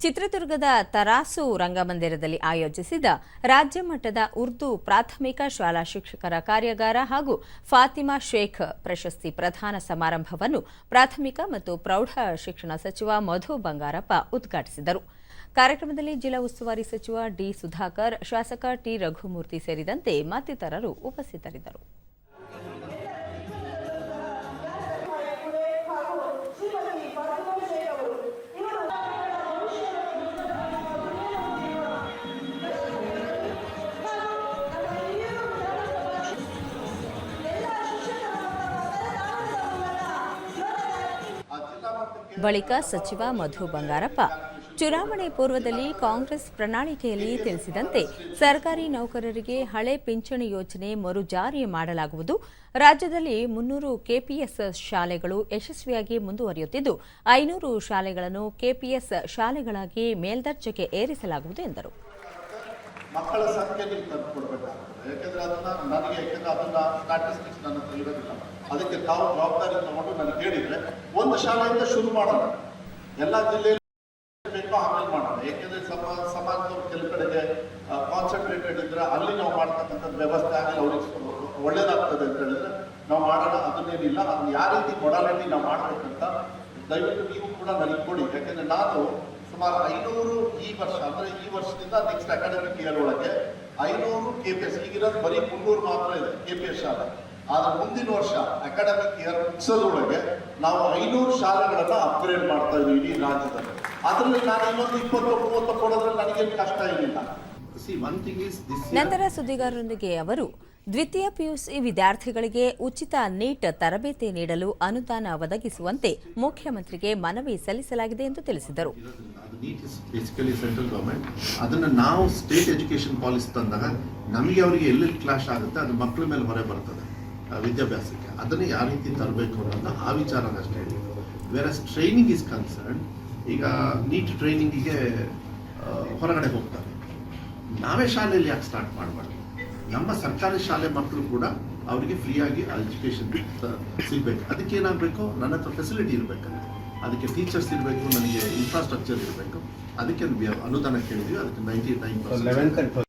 ಚಿತ್ರದುರ್ಗದ ತರಾಸು ರಂಗಮಂದಿರದಲ್ಲಿ ಆಯೋಜಿಸಿದ ರಾಜ್ಯ ಮಟ್ಟದ ಉರ್ದು ಪ್ರಾಥಮಿಕ ಶಾಲಾ ಶಿಕ್ಷಕರ ಕಾರ್ಯಾಗಾರ ಹಾಗೂ ಫಾತಿಮಾ ಶೇಖ್ ಪ್ರಶಸ್ತಿ ಪ್ರಧಾನ ಸಮಾರಂಭವನ್ನು ಪ್ರಾಥಮಿಕ ಮತ್ತು ಪ್ರೌಢ ಶಿಕ್ಷಣ ಸಚಿವ ಮಧು ಬಂಗಾರಪ್ಪ ಉದ್ಘಾಟಿಸಿದರು. ಕಾರ್ಯಕ್ರಮದಲ್ಲಿ ಜಿಲ್ಲಾ ಉಸ್ತುವಾರಿ ಸಚಿವ ಡಿ ಸುಧಾಕರ್, ಶಾಸಕ ಟಿ ರಘುಮೂರ್ತಿ ಸೇರಿದಂತೆ ಮತ್ತಿತರರು ಉಪಸ್ಥಿತರಿದ್ದರು. ಬಳಿಕ ಸಚಿವ ಮಧು ಬಂಗಾರಪ್ಪ. ಚುನಾವಣೆ ಪೂರ್ವದಲ್ಲಿ ಕಾಂಗ್ರೆಸ್ ಪ್ರಣಾಳಿಕೆಯಲ್ಲಿ ತಿಳಿಸಿದಂತೆ ಸರ್ಕಾರಿ ನೌಕರರಿಗೆ ಹಳೆ ಪಿಂಚಣಿ ಯೋಜನೆ ಮರು ಜಾರಿ ಮಾಡಲಾಗುವುದು. ರಾಜ್ಯದಲ್ಲಿ ಮುನ್ನೂರು ಕೆಪಿಎಸ್ ಶಾಲೆಗಳು ಯಶಸ್ವಿಯಾಗಿ ಮುಂದುವರಿಯುತ್ತಿದ್ದು, ಐನೂರು ಶಾಲೆಗಳನ್ನು ಕೆಪಿಎಸ್ ಶಾಲೆಗಳಾಗಿ ಮೇಲ್ದರ್ಜೆಗೆ ಏರಿಸಲಾಗುವುದು ಎಂದರು. ಮಕ್ಕಳ ಯಾಕೆಂದ್ರೆ ಅದನ್ನ, ನನಗೆ ಯಾಕೆಂದ್ರೆ ಅದನ್ನ ಸ್ಟಾಟಿಸ್ಟಿಕ್ಸ್ ನನ್ನ ಅದಕ್ಕೆ ತಾವು ಜವಾಬ್ದಾರಿ ತಗೊಂಡು ನನಗೆ ಹೇಳಿದ್ರೆ ಒಂದು ಶಾಲೆಯಿಂದ ಶುರು ಮಾಡೋಣ. ಎಲ್ಲ ಜಿಲ್ಲೆಯಲ್ಲಿ ಬೇಕೋ, ಆಮೇಲೆ ಮಾಡೋಣ. ಯಾಕೆಂದ್ರೆ ಸಮ, ಸಮಾಜದವ್ರು ಕೆಲ ಕಡೆಗೆ ಕಾನ್ಸಂಟ್ರೇಟೆಡ್ ಇದ್ರೆ ಅಲ್ಲಿ ನಾವು ಮಾಡ್ತಕ್ಕಂಥ ವ್ಯವಸ್ಥೆ ಆಗಲಿ ಅವ್ರಿಗೆ ಒಳ್ಳೇದಾಗ್ತದೆ ಅಂತ ಹೇಳಿದ್ರೆ ನಾವು ಮಾಡೋಣ, ಅದನ್ನೇನಿಲ್ಲ, ಅದನ್ನ ಯಾವ ರೀತಿ ಮೊಡಾಲಿಟಿ ನಾವು ಮಾಡಬೇಕಂತ ದಯವಿಟ್ಟು ನೀವು ಕೂಡ ನನಗೆ ಕೊಡಿ. ಯಾಕೆಂದ್ರೆ ನಾನು ಸುಮಾರು ಐನೂರು ಈ ವರ್ಷ, ಅಂದ್ರೆ ಈ ವರ್ಷದಿಂದ ನೆಕ್ಸ್ಟ್ ಅಕಾಡೆಮಿಕ್ ಇಯರ್ ಒಳಗೆ ಐನೂರು ಕೆ ಪಿ ಎಸ್ ಈಗಿರೋದು ಬರೀ ಮುನ್ನೂರು ಮಾತ್ರ ಇದೆ ಕೆ ಪಿ ಎಸ್ ಶಾಲೆ. ಆದ್ರೆ ಮುಂದಿನ ವರ್ಷ ಅಕಾಡೆಮಿಕ್ ಇಯರ್ ಮುಗಿಸೋದ್ರೊಳಗೆ ನಾವು ಐನೂರು ಶಾಲೆಗಳನ್ನ ಅಪ್ಗ್ರೇಡ್ ಮಾಡ್ತಾ ಇದ್ದೀವಿ ಇಡೀ ರಾಜ್ಯದಲ್ಲಿ. ಅದರಲ್ಲಿ ನಾನು ಇನ್ನೊಂದು ಇಪ್ಪತ್ತು ಮೂವತ್ತು ಕೊಡೋದ್ರಲ್ಲಿ ನನಗೇನು ಕಷ್ಟ ಏನಿಲ್ಲ. ನಂತರ ಸುದ್ದಿಗಾರರೊಂದಿಗೆ ಅವರು ದ್ವಿತೀಯ ಪಿಯುಸಿ ವಿದ್ಯಾರ್ಥಿಗಳಿಗೆ ಉಚಿತ ನೀಟ್ ತರಬೇತಿ ನೀಡಲು ಅನುದಾನ ಒದಗಿಸುವಂತೆ ಮುಖ್ಯಮಂತ್ರಿಗೆ ಮನವಿ ಸಲ್ಲಿಸಲಾಗಿದೆ ಎಂದು ತಿಳಿಸಿದರು. ಅದನ್ನ ನಾವು ಸ್ಟೇಟ್ ಎಜುಕೇಶನ್ ಪಾಲಿಸಿ ತಂದಾಗ ನಮಗೆ ಅವರಿಗೆ ಎಲ್ಲೆಲ್ಲಿ ಕ್ಲಾಶ್ ಆಗುತ್ತೆ ಅದು ಮಕ್ಕಳ ಮೇಲೆ ಹೊರೆ ಬರ್ತದೆ. ವಿದ್ಯಾಭ್ಯಾಸಕ್ಕೆ. ಅದನ್ನು ಯಾವ ರೀತಿ ತರಬೇಕು ಅನ್ನೋದು ಆ ವಿಚಾರ ಅಷ್ಟೇ whereas training is concern ಈಗ ನೀಟ್ ಟ್ರೈನಿಂಗಿಗೆ ಹೊರಗಡೆ ಹೋಗ್ತಾರೆ. ನಾವೇ ಶಾಲೆಯಲ್ಲಿ ಯಾಕೆ ಸ್ಟಾರ್ಟ್ ಮಾಡಬಾರ್ದು? ನಮ್ಮ ಸರ್ಕಾರಿ ಶಾಲೆ ಮಕ್ಕಳು ಕೂಡ ಅವರಿಗೆ ಫ್ರೀಯಾಗಿ ಎಜುಕೇಶನ್ ಸಿಗಬೇಕು. ಅದಕ್ಕೆ ಏನಾಗಬೇಕು? ನನ್ನ ಹತ್ರ ಫೆಸಿಲಿಟಿ ಇರಬೇಕಂತ. ಅದಕ್ಕೆ ಟೀಚರ್ಸ್ ಇರಬೇಕು, ನನಗೆ ಇನ್ಫ್ರಾಸ್ಟ್ರಕ್ಚರ್ ಇರಬೇಕು. ಅದಕ್ಕೆ ಅನುದಾನ ಕೇಳಿದ್ವಿ, ಅದಕ್ಕೆ ನೈಂಟಿ ನೈನ್ ಪರ್ಸೆಂಟ್